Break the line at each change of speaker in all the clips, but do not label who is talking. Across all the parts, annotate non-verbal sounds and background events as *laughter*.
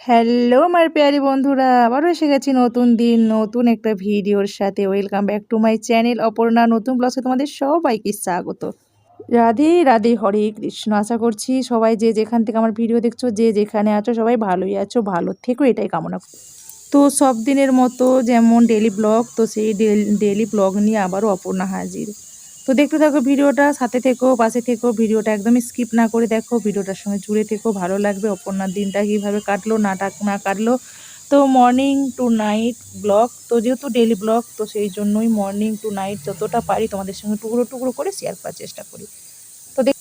Hello আমার পেয়ারি বন্ধুরা। আবারও এসে গেছি নতুন দিন, নতুন একটা ভিডিওর সাথে। Welcome back to my channel Aparna. নতুন ব্লগে তোমাদের সবাইকে স্বাগত। রাধে রাধে, হরে কৃষ্ণ। আশা করছি সবাই যে যেখান থেকে আমার ভিডিও দেখছ, যে যেখানে আছো, সবাই ভালোই আছো, ভালো থেকো, এটাই কামনা। তো সব দিনের মতো যেমন ডেলি ব্লগ তো সেই ডেলি ব্লগ নিয়ে আবারও অপর্ণা হাজির। তো দেখতে থাকো ভিডিওটা, সাথে থেকো, পাশে থেকো, ভিডিওটা একদমই স্কিপ না করে দেখো, ভিডিওটার সঙ্গে জুড়ে থেকো, ভালো লাগবে। অপর্ণার দিনটা কীভাবে কাটলো, না না কাটলো। তো মর্নিং টু নাইট ব্লগ তো যেহেতু ডেলি ব্লগ তো সেই জন্যই মর্নিং টু নাইট যতটা পারি তোমাদের সঙ্গে টুকরো টুকরো করে শেয়ার করার চেষ্টা করি। তো দেখ,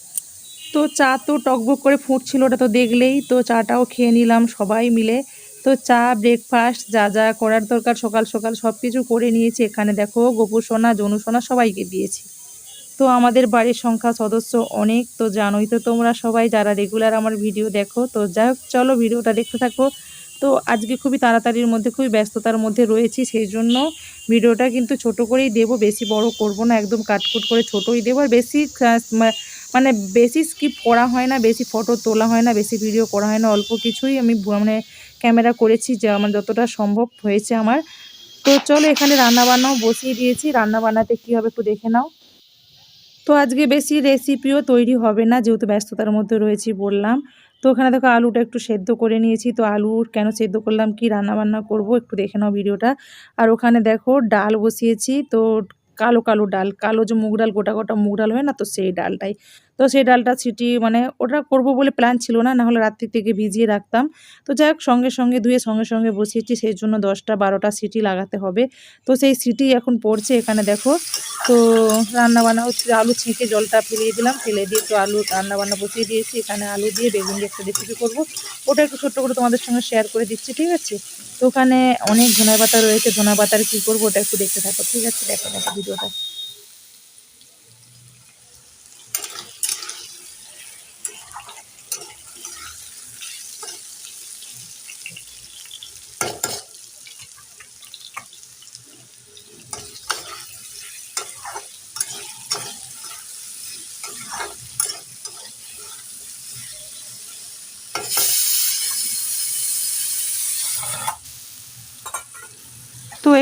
তো চা তো টকবক করে ফুটছিল, ওটা তো দেখলেই। তো চাটাও খেয়ে নিলাম সবাই মিলে। তো চা ব্রেকফাস্ট যা যা করার দরকার সকাল সকাল সব কিছু করে নিয়েছি। এখানে দেখো গোপু সোনা জনু সোনা সবাইকে দিয়েছি। তো আমাদের বাড়ির সংখ্যা সদস্য অনেক, তো জানোই তো তোমরা সবাই যারা রেগুলার আমার ভিডিও দেখো। তো যাই হোক, চলো ভিডিওটা দেখতে থাকো। তো আজকে খুবই তাড়াতাড়ির মধ্যে, খুবই ব্যস্ততার মধ্যে রয়েছি, সেই জন্য ভিডিওটা কিন্তু ছোট করেই দেবো, বেশি বড় করব না, একদম কাটকুট করে ছোটোই দেবো। আর বেশি মানে বেশি স্কিপ করা হয় না, বেশি ফটো তোলা হয় না, বেশি ভিডিও করা হয় না, অল্প কিছুই আমি মানে ক্যামেরা করেছি, যে আমার যতটা সম্ভব হয়েছে আমার। তো চলো এখানে রান্না বান্নাও বসিয়ে দিয়েছি। রান্না বান্নাতে কী হবে একটু দেখে নাও। তো আজকে বেশি রেসিপিও তৈরি হবে না, যেহেতু ব্যস্ততার মধ্যে রয়েছি বললাম। তো ওখানে দেখো আলুটা একটু সেদ্ধ করে নিয়েছি। তো আলু কেন সেদ্ধ করলাম, কি রান্না বান্না করব, একটু দেখে নাও ভিডিওটা। আর ওখানে দেখো ডাল বসিয়েছি, তো কালো কালো ডাল, কালো যে মুগ ডাল, গোটা গোটা মুগ ডাল হয় না, তো সেই ডালটাই। তো সেই ডালটা সিটি মানে ওটা করব বলে প্ল্যান ছিল না, নাহলে রাত্রি থেকে ভিজিয়ে রাখতাম। তো যাই হোক, সঙ্গে সঙ্গে ধুয়ে সঙ্গে সঙ্গে বসিয়েছি, সেই জন্য দশটা বারোটা সিটি লাগাতে হবে। তো সেই সিটি এখন পড়ছে এখানে দেখো। তো রান্না বান্না হচ্ছে, আলু ছেঁকে জলটা ফেলিয়ে দিলাম, ফেলে দিয়ে তো আলু রান্না বান্না বসিয়ে দিয়েছি। এখানে আলু দিয়ে বেগুন দিয়ে একটা রেসিপি করব। ওটা একটু ছোট্ট করে তোমাদের সঙ্গে শেয়ার করে দিচ্ছি, ঠিক আছে? তো ওখানে অনেক ধনা পাতা রয়েছে ধনা পাতার কী করব ওটা একটু দেখতে থাকো, ঠিক আছে? দেখো দেখো ভিডিওটা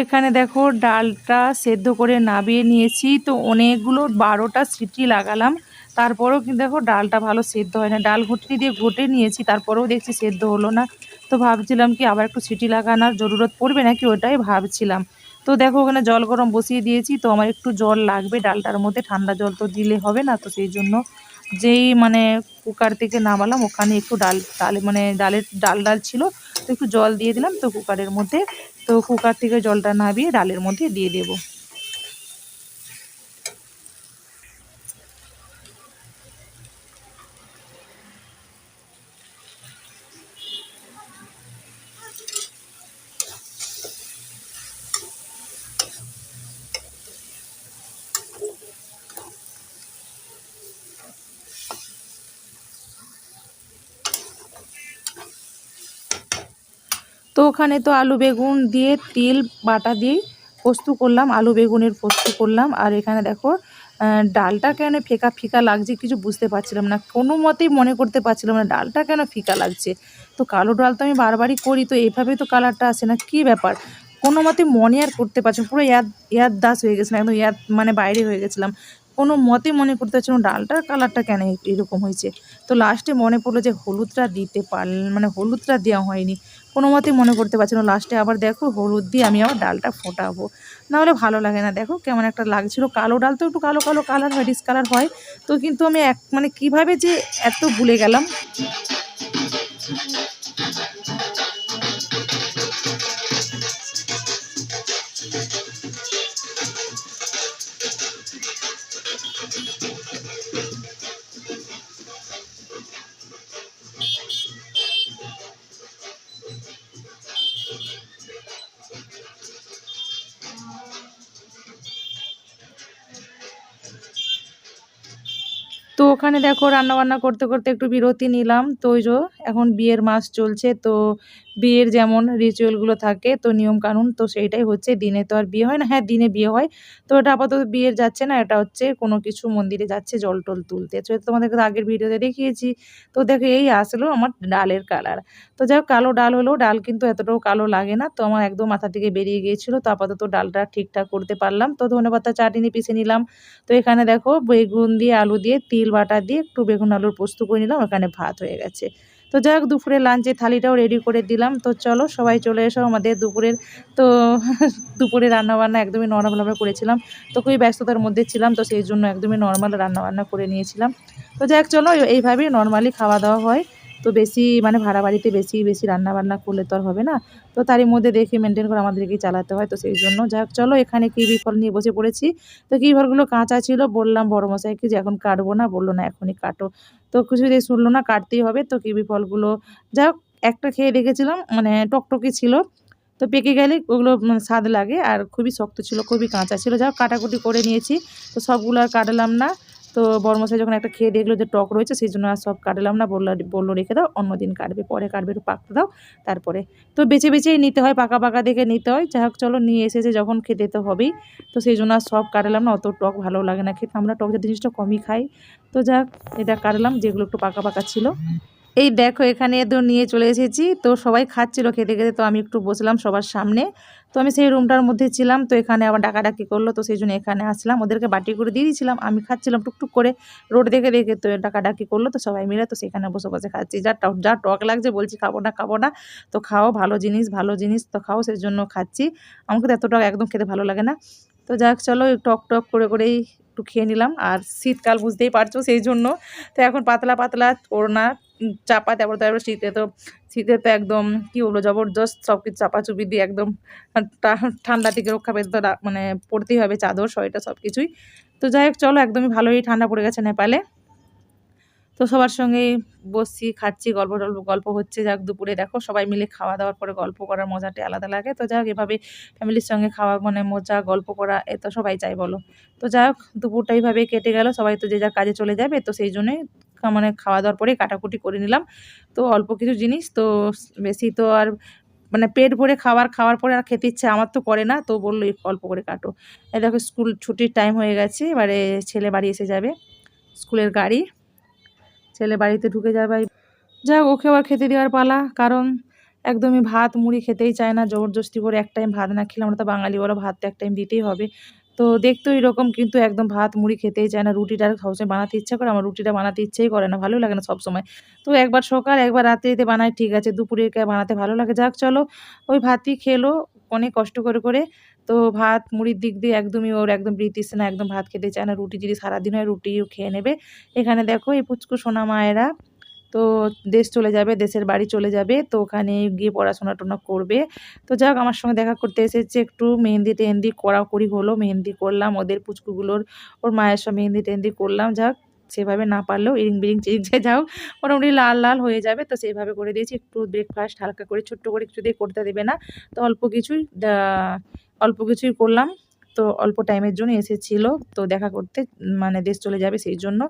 এখানে দেখো ডালটা সেদ্ধ করে নাবিয়ে নিয়েছি। তো অনেকগুলো বারোটা সিটি লাগালাম। তারপরেও কিন্তু দেখো ডালটা ভালো সেদ্ধ হয় না। ডাল ঘুটনি দিয়ে ঘুটে নিয়েছি, তারপরেও দেখছি সেদ্ধ হলো না। তো ভাবছিলাম কি আবার একটু সিটি লাগানোর জরুরত পড়বে নাকি? ওটাই ভাবছিলাম। তো দেখো ওখানে জল গরম বসিয়ে দিয়েছি। তো আমার একটু জল লাগবে, ডালটার মধ্যে ঠান্ডা জল তো দিলে হবে না। তো সেই জন্য যেই মানে কুকার থেকে নামালাম, ওখানে একটু ডাল, ডালে মানে ডালের ডাল ডাল ছিল, তো একটু জল দিয়ে দিলাম। তো কুকারের মধ্যে তো কুকার থেকে জলটা নামিয়ে ডালের মধ্যে দিয়ে দেবো। তো ওখানে তো আলু বেগুন দিয়ে তিল, বাটা দিয়েই পোস্ত করলাম, আলু বেগুনের পোস্ত করলাম। আর এখানে দেখো ডালটা কেন ফিকা ফিকা লাগছে কিছু বুঝতে পারছিলাম না। কোনো মতেই মনে করতে পারছিলাম না ডালটা কেন ফিকা লাগছে। তো কালো ডাল তো আমি বারবারই করি, তো এইভাবে তো কালারটা আসে না, কী ব্যাপার? কোনো মতে মনে আর করতে পারছি পুরো ইয়াদ ইয়াদ দাস হয়ে গেছিলাম, একদম ইয়াদ মানে বাইরে হয়ে গেছিলাম। কোনো মতে মনে করতে পারছি না ডালটার কালারটা কেন এরকম হয়েছে? তো লাস্টে মনে পড়ল যে হলুদটা দিতে পার মানে হলুদটা দেওয়া হয়নি। কোনো মতেই মনে করতে পারছি না। লাস্টে আবার দেখো হলুদ দিয়ে আমি আবার ডালটা ফোটাবো। নাহলে ভালো লাগে না। দেখো কেমন একটা লাগছিল। কালো ডাল তো একটু কালো কালো কালার হয় ডিসকালার হয়। তো কিন্তু আমি এক মানে কীভাবে যে এত ভুলে গেলাম। তো ওখানে দেখো রান্না বান্না করতে করতে একটু বিরতি নিলাম। তো ওই এখন বিয়ের মাস চলছে, তো বিয়ের যেমন রিচুয়ালগুলো থাকে, তো নিয়ম কানুন তো সেইটাই হচ্ছে দিনে তো আর বিয়ে হয় না। হ্যাঁ দিনে বিয়ে হয়, তো এটা আপাতত বিয়ের যাচ্ছে না, এটা হচ্ছে কোনো কিছু মন্দিরে যাচ্ছে জল টল তুলতে। তো তোমাদেরকে তো আগের ভিডিওতে দেখিয়েছি। তো দেখো, এই আসলো আমার ডালের কালার তো যাই কালো ডাল হলেও ডাল কিন্তু এতটাও কালো লাগে না, তো আমার একদম মাথা থেকে বেরিয়ে গিয়েছিল, তো আপাতত ডালটা ঠিকঠাক করতে পারলাম। তো ধনেপাতা চাটনি পিষে নিলাম। তো এখানে দেখো, বেগুন দিয়ে, আলু দিয়ে, তিল বাটা দিয়ে একটু বেগুন আলুর পোস্ত করে নিলাম, ওখানে ভাত হয়ে গেছে। তো যাই হোক দুপুরে লাঞ্চে থালিটাও রেডি করে দিলাম। তো চলো, সবাই চলে এসো আমাদের দুপুরের। তো *laughs* দুপুরে রান্নাবান্না একদমই নর্মালভাবে করেছিলাম। তো খুবই ব্যস্ততার মধ্যে ছিলাম, তো সেই জন্য একদমই নর্মাল রান্নাবান্না করে নিয়েছিলাম। তো যাই হোক, চলো, এইভাবেই নর্মালি খাওয়া দাওয়া হয়। তো বেশি মানে ভাড়া বাড়িতে বেশি বেশি রান্না বান্না করলে তো আর হবে না। তো তারই মধ্যে দেখে মেনটেন করে আমাদেরকেই চালাতে হয়, তো সেই জন্য। যাই হোক চলো এখানে কিবি ফল নিয়ে বসে পড়েছি। তো কিবি ফলগুলো কাঁচা ছিল, বললাম বড় মশাইকে যে এখন কাটবো না? বলল, না, এখনই কাটো। তো কিছু কিছুতেই শুনলো, না, কাটতেই হবে। তো কিবি ফলগুলো যাই হোক একটা খেয়ে দেখেছিলাম মানে টকটকি ছিল। তো পেকে গেলে ওগুলো মানে স্বাদ লাগে, আর খুবই শক্ত ছিল, খুবই কাঁচা ছিল। হোক কাটাকুটি করে নিয়েছি, তো সবগুলো আর কাটলাম না। তো বর্মশাই যখন একটা খেয়ে দেখল যে টক রয়েছে, সেই জন্য আর সব কাটলাম না, বলল বলল রেখে দাও, অন্যদিন কাটবে, পরে কাটবে, একটু পাকতে দাও, তারপরে। তো বেছে বেছেই নিতে হয়, পাকা পাকা দেখে নিতে হয়, যাই হোক চলো নিয়ে এসেছে যখন খেতে তো হবেই। তো সেই জন্য আর সব কাটলাম না, অত টক ভালো লাগে না, খেতে। আমরা টক জাতীয় জিনিসটা কমই খাই। তো যাক এটা কাটলাম, যেগুলো একটু পাকা পাকা ছিল। এই দেখো, এখানে তো নিয়ে চলে এসেছি। তো সবাই খাচ্ছিল, খেতে খেতে তো আমি একটু বসলাম সবার সামনে। তো আমি সেই রুমটার মধ্যে ছিলাম, তো এখানে আবার ডাকাডাকি করল, তো সেই জন্য এখানে আসলাম। ওদেরকে বাটি করে দিয়ে দিয়েছিলাম, আমি খাচ্ছিলাম টুকটুক করে। রোড দেখে দেখে তো ডাকাডাকি করল, তো সবাই মিলে তো সেখানে বসে বসে খাচ্ছি। যা টক যা টক লাগছে, বলছি খাব না খাব না। তো খাও, ভালো জিনিস ভালো জিনিস, তো খাও সেই জন্য খাচ্ছি। আমাকে তো এত টক একদম খেতে ভালো লাগে না। তো যাক, চলো টক টক করে করেই একটু খেয়ে নিলাম। আর শীতকাল বুঝতেই পারছ সেই জন্য তো এখন পাতলা পাতলা ওড়না চাপা তারপর তারপর শীতে তো শীতে তো একদম কী বলব, জবরদস্ত সব কিছু চাপা চুপি দিয়ে একদম ঠান্ডা থেকে রক্ষা পেতে তো মানে পড়তেই হবে চাদর, সোয়েটার সব কিছুই তো যাই হোক, চলো একদমই ভালোই ঠান্ডা পড়ে গেছে নেপালে। তো সবার সঙ্গেই বসছি, খাচ্ছি, গল্প টল্প, গল্প হচ্ছে, যাক দুপুরে দেখো সবাই মিলে খাওয়া দাওয়ার পরে গল্প করার মজাটাই আলাদা লাগে। তো যাক, এভাবে ফ্যামিলির সঙ্গে খাওয়া মানে মজা, গল্প করা, এ তো সবাই চাই বলো। তো যাই হোক দুপুরটা এইভাবে কেটে গেল, সবাই তো যে যার কাজে চলে যাবে, তো সেই জন্যই মানে খাওয়া দাওয়ার পরে কাটাকুটি করে নিলাম। তো অল্প কিছু জিনিস, তো বেশি তো আর মানে পেট ভরে খাবার, খাওয়ার পরে আর খেতে ইচ্ছে আমার তো করে না, তো বলল অল্প করে কাটো। এই দেখো স্কুল ছুটির টাইম হয়ে গেছে, এবারে ছেলে বাড়ি এসে যাবে, স্কুলের গাড়ি। ছেলে বাড়িতে ঢুকে যাবে হোক, ওকে আবার খেতে দেওয়ার পালা, কারণ একদমই ভাত মুড়ি খেতেই চায় না, জবরদস্তি করে এক টাইম ভাত না খেলে আমরা তো বাঙালি বলো ভাত তো এক টাইম দিতেই হবে। তো দেখতেও এরকম কিন্তু একদম ভাত মুড়ি খেতেই চায় না, রুটিটা সবসময় বানাতে ইচ্ছা করে, আমার রুটিটা বানাতে ইচ্ছেই করে না ভালো লাগে না সবসময় তো একবার সকাল, একবার রাত্রিতে বানাই ঠিক আছে, দুপুরে বানাতে ভালো লাগে। যাক, চলো, ওই ভাতই খেলো, অনেক কষ্ট করে করে তো ভাত, মুড়ির দিক দিয়ে একদমই ওর একদম ব্রিটিশ না, একদম ভাত খেতে চায় না। রুটি যদি সারাদিন হয় রুটিও খেয়ে নেবে। এখানে দেখো এই পুচকু সোনা মায়েরা তো দেশ চলে যাবে, দেশের বাড়ি চলে যাবে, তো ওখানে গিয়ে পড়াশোনা টোনা করবে। তো যাক, আমার সঙ্গে দেখা করতে এসেছে একটু মেহেন্দি টেহেন্দি কড়াকড়ি হলো, মেহেন্দি করলাম, ওদের পুচকুগুলোর, ওর মায়ের সব মেহেন্দি টেহেন্দি করলাম। যাক, সেভাবে না পারলেও ইরিং বিরিং চিরিংচে যাও, মোটামুটি লাল লাল হয়ে যাবে। তো সেইভাবে করে দিয়েছি, একটু ব্রেকফাস্ট হালকা করে, ছোট্ট করে কিছু দিয়ে করতে দেবে না। তো অল্প কিছুই অল্প কিছুই করলাম। তো অল্প টাইমের জন্য এসেছিল। তো দেখা করতে মানে দেশ চলে যাবে সেই জন্য।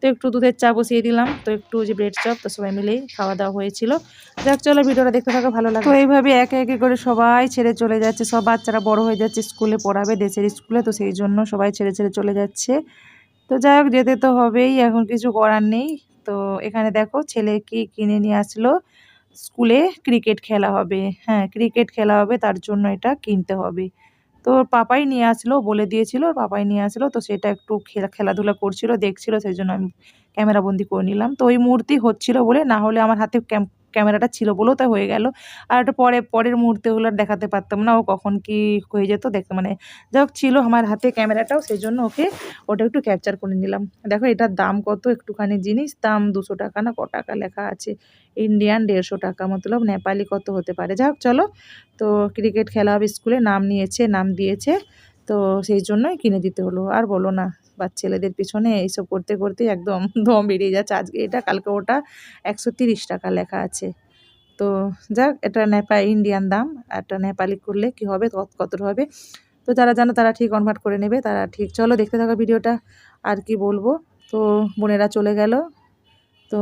তো একটু দুধের চা বসিয়ে দিলাম। তো একটু যে ব্রেড চপ তো সবাই মিলেই খাওয়া দাওয়া হয়েছিল। যাক, চলো ভিডিওটা দেখতে থাকো, ভালো লাগে তো এইভাবে একে একে করে সবাই ছেড়ে চলে যাচ্ছে। সব বাচ্চারা বড় হয়ে যাচ্ছে, স্কুলে পড়াবে, দেশের স্কুলে। তো সেই জন্য সবাই ছেড়ে ছেড়ে চলে যাচ্ছে। তো যাই হোক, যেতে তো হবেই। এখন কিছু করার নেই। তো এখানে দেখো, ছেলে কি কিনে নিয়ে আসলো। স্কুলে ক্রিকেট খেলা হবে। হ্যাঁ ক্রিকেট খেলা হবে, তার জন্য এটা কিনতে হবে। তো পাপাই নিয়ে আসলো, বলে দিয়েছিল, পাপাই নিয়ে আসলো, তো সেটা একটু খেলা, খেলাধুলা করছিল, দেখছিল, সেই জন্য আমি ক্যামেরাবন্দি করে নিলাম। তো ওই মূর্তি হচ্ছিল বলে না হলে আমার হাতে ক্যামেরাটা ছিল বলেও তাই হয়ে গেল। আর একটা পরে, পরের মুহূর্তেগুলো আর দেখাতে পারতাম না। ও কখন কি হয়ে যেত দেখতে মানে যাই হোক ছিল আমার হাতে ক্যামেরাটাও সেই জন্য ওকে ওটা একটু ক্যাপচার করে নিলাম। দেখো এটার দাম কত? একটুখানি জিনিস, দাম দুশো টাকা না ক টাকা লেখা আছে। ইন্ডিয়ান দেড়শো টাকা, মতলব নেপালি কত হতে পারে? যাই হোক চলো, তো ক্রিকেট খেলা হবে স্কুলে, নাম নিয়েছে, নাম দিয়েছে, তো সেই জন্যই কিনে দিতে হলো। আর বলো না। বা ছেলেদের পিছনে এইসব করতে করতে একদম *laughs* দম বেরিয়ে যাচ্ছে। আজকে এটা, কালকে ওটা একশো টাকা লেখা আছে। তো যাক, এটা নেপা ইন্ডিয়ান দাম, একটা নেপালি করলে কি হবে, কত হবে? তো যারা জানো তারা ঠিক কনভার্ট করে নেবে, তারা ঠিক, চলো দেখতে থাকো ভিডিওটা, আর কি বলব? তো বোনেরা চলে গেল। তো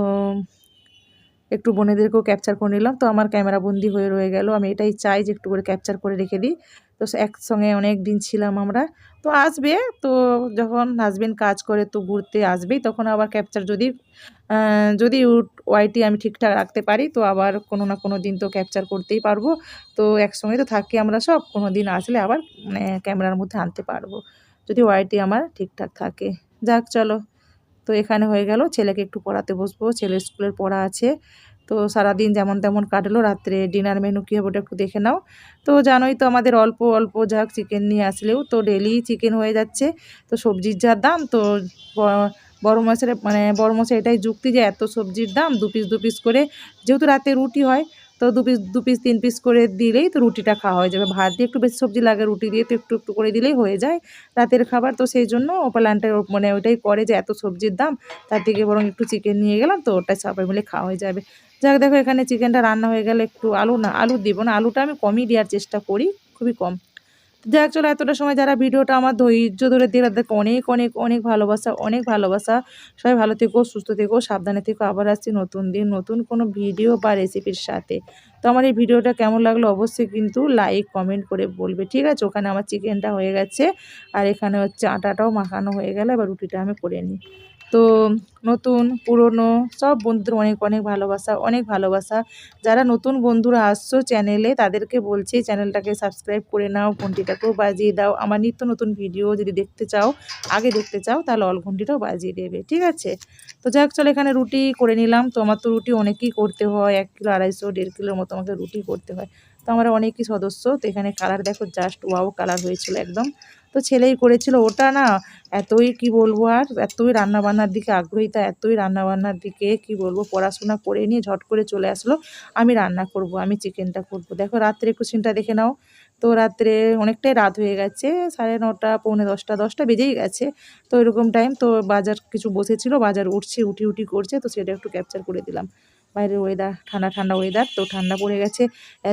একটু বোনেদেরকেও ক্যাপচার করে নিলাম। তো আমার ক্যামেরা বন্দি হয়ে রয়ে গেল। আমি এটাই চাই যে একটু করে ক্যাপচার করে রেখে দিই। তো একসঙ্গে অনেক দিন ছিলাম আমরা। তো আসবে, তো যখন হাজবেন্ড কাজ করে তো ঘুরতে আসবেই, তখন আবার ক্যাপচার যদি যদি ওয়াইটি আমি ঠিকঠাক রাখতে পারি, তো আবার কোনো না কোনো দিন তো ক্যাপচার করতেই পারব। তো একসঙ্গে তো থাকি আমরা সব, কোনো দিন আসলে আবার মানে ক্যামেরার মধ্যে আনতে পারব। যদি ওয়াইটি আমার ঠিকঠাক থাকে। যাক, চলো। তো এখানে হয়ে গেল, ছেলেকে একটু পড়াতে বসবো, ছেলের স্কুলের পড়া আছে। তো সারাদিন যেমন তেমন কাটলো, রাত্রে ডিনার মেনু কী হবে ওটা একটু দেখে নাও। তো জানোই তো আমাদের অল্প অল্প যাক চিকেন নিয়ে আসলেও তো ডেলি চিকেন হয়ে যাচ্ছে। তো সবজির যা দাম, তো বড় মাছের মানে বড় মাছের এটাই যুক্তি যে এত সবজির দাম, দু পিস দু পিস করে যেহেতু রাতে রুটি হয়, তো দু পিস দু পিস তিন পিস করে দিলেই তো রুটিটা খাওয়া হয়ে যাবে। ভাত দিয়ে একটু বেশি সবজি লাগে, রুটি দিয়ে তো একটু একটু করে দিলেই হয়ে যায় রাতের খাবার। তো সেই জন্য প্ল্যানটা মানে ওইটাই করে যে এত সবজির দাম, তার থেকে বরং একটু চিকেন নিয়ে গেলাম, তো ওটা সবাই মিলে খাওয়া হয়ে যাবে। যাক, দেখো, এখানে চিকেনটা রান্না হয়ে গেলে একটু আলু না, আলু দিব না। আলুটা আমি কমই দেওয়ার চেষ্টা করি, খুবই কম। যাক, চলো, এতটা সময় যারা ভিডিওটা আমার ধৈর্য ধরে দেখে তাদেরকে অনেক অনেক অনেক ভালোবাসা অনেক ভালোবাসা। সবাই ভালো থেকো, সুস্থ থেকো, সাবধানে থেকো। আবার আসছি নতুন দিন, নতুন কোনো ভিডিও বা রেসিপির সাথে। তো আমার এই ভিডিওটা কেমন লাগল অবশ্যই কিন্তু লাইক, কমেন্ট করে বলবে। ঠিক আছে, ওখানে আমার চিকেনটা হয়ে গেছে। আর এখানে হচ্ছে আটাটাও মাখানো হয়ে গেল, এবার রুটিটা আমি করে নিই। তো নতুন, পুরনো, সব বন্ধুদের অনেক অনেক ভালোবাসা অনেক ভালোবাসা। যারা নতুন বন্ধুরা আসছো চ্যানেলে তাদেরকে বলছি চ্যানেলটাকে সাবস্ক্রাইব করে নাও, ঘন্টিটাকেও বাজিয়ে দাও। আমার নিত্য নতুন ভিডিও যদি দেখতে চাও, আগে দেখতে চাও, তাহলে অল ঘন্টিটাও বাজিয়ে দেবে, ঠিক আছে? তো যাক, চলো এখানে রুটি করে নিলাম। তো আমার তো রুটি অনেকই করতে হয়, এক কিলো, আড়াইশো, দেড় কিলোর মতো আমাকে রুটি করতে হয়। তো আমরা অনেকই সদস্য, তো এখানে কালার দেখো জাস্ট ওয়াও কালার হয়েছিল একদম। তো ছেলেই করেছিল। ওটা না এতই কি বলব আর, এতই রান্নাবান্নার দিকে আগ্রহিতা এতই রান্নাবান্নার দিকে কি বলব, পড়াশোনা করে নিয়ে ঝট করে চলে আসলো, আমি রান্না করব, আমি চিকেনটা করব। দেখো রাত্রে একটু সিনটা দেখে নাও। তো রাত্রে অনেকটাই রাত হয়ে গেছে, সাড়ে নটা, পৌনে দশটা দশটা বেজেই গেছে। তো এরকম টাইম তো বাজার কিছু বসেছিল, বাজার উঠছে, উঠি উঠি করছে, তো সেটা একটু ক্যাপচার করে দিলাম। বাইরের ওয়েদার ঠান্ডা ঠান্ডা ওয়েদার তো ঠান্ডা পড়ে গেছে।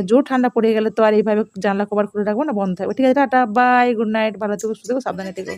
জোর ঠান্ডা পড়ে গেলে তো আর এইভাবে জানলা কভার করে রাখব না, বন্ধ থাকবে। ঠিক আছে, টাটা বাই গুড নাইট ভালো থেকো, সুস্থ সাবধানে থেকো।